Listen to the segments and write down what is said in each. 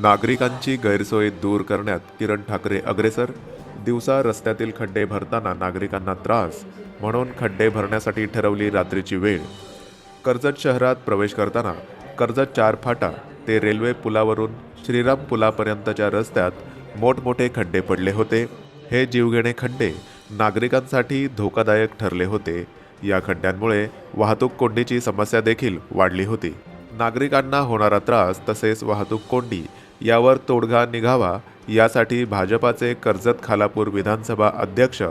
नागरिकांची गैरसोय दूर करण्यात किरण ठाकरे अग्रेसर. दिवसा रस्त्यातील खड्डे भरताना नागरिकांना त्रास म्हणून खड्डे भरण्यासाठी ठरवली रात्रीची वेळ. कर्जत शहरात प्रवेश करताना कर्जत चार फाटा ते रेल्वे पुलावरून श्रीराम पुलापर्यंतच्या रस्त्यात मोठमोठे खड्डे पडले होते. हे जीवघेणे खड्डे नागरिकांसाठी धोकादायक ठरले होते. या खड्ड्यांमुळे वाहतूक कोंडीची समस्या देखील वाढली होती. नागरिकांना होणारा त्रास तसेच वाहतूक कोंडी यावर तोडगा निघावा यासाठी भाजपाचे कर्जत खालापूर विधानसभा अध्यक्ष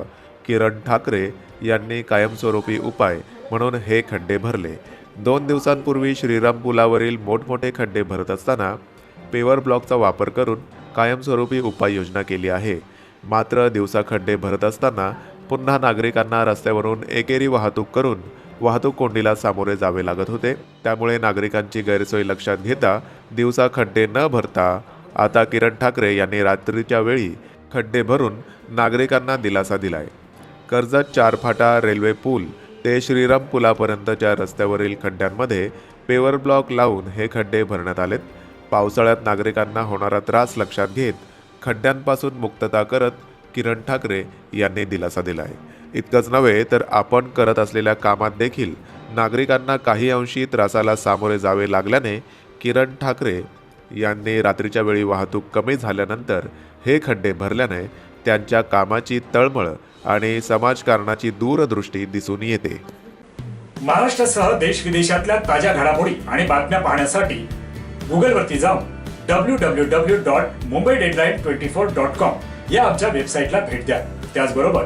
किरण ठाकरे यांनी कायमस्वरूपी उपाय म्हणून हे खड्डे भरले. दोन दिवसांपूर्वी श्रीराम पुलावरील मोठमोठे खड्डे भरत असताना पेवर ब्लॉकचा वापर करून कायमस्वरूपी उपाययोजना केली आहे. मात्र दिवसा खड्डे भरत असताना पुन्हा नागरिकांना रस्त्यावरून एकेरी वाहतूक करून वाहतूक कोंडीला सामोरे जावे लागत होते. त्यामुळे नागरिकांची गैरसोय लक्षात घेता दिवसा खड्डे न भरता आता किरण ठाकरे यांनी रात्रीच्या वेळी खड्डे भरून नागरिकांना दिलासा दिलाय. कर्जत चारफाटा रेल्वे पूल ते श्रीराम पुलापर्यंतच्या रस्त्यावरील खड्ड्यांमध्ये पेवर ब्लॉक लावून हे खड्डे भरण्यात आलेत. पावसाळ्यात नागरिकांना होणारा त्रास लक्षात घेत खड्ड्यांपासून मुक्तता करत किरण ठाकरे यांनी दिलासा दिलाय. इतकंच नव्हे तर आपण करत असलेल्या कामात देखील नागरिकांना काही अंशी त्रासाला सामोरे जावे लागल्याने किरण ठाकरे यांनी रात्रीच्या वेळी वाहतूक कमी झाल्यानंतर हे खड्डे भरल्याने त्यांच्या कामाची तळमळ आणि समाजकारणाची दूरदृष्टी दिसून येते. महाराष्ट्रासह देश विदेशातल्या ताज्या घडामोडी आणि बातम्या पाहण्यासाठी गुगलवरती जाऊन W W W dot Mumbai Deadline twenty four dot com या आमच्या वेबसाईटला भेट द्या. त्याचबरोबर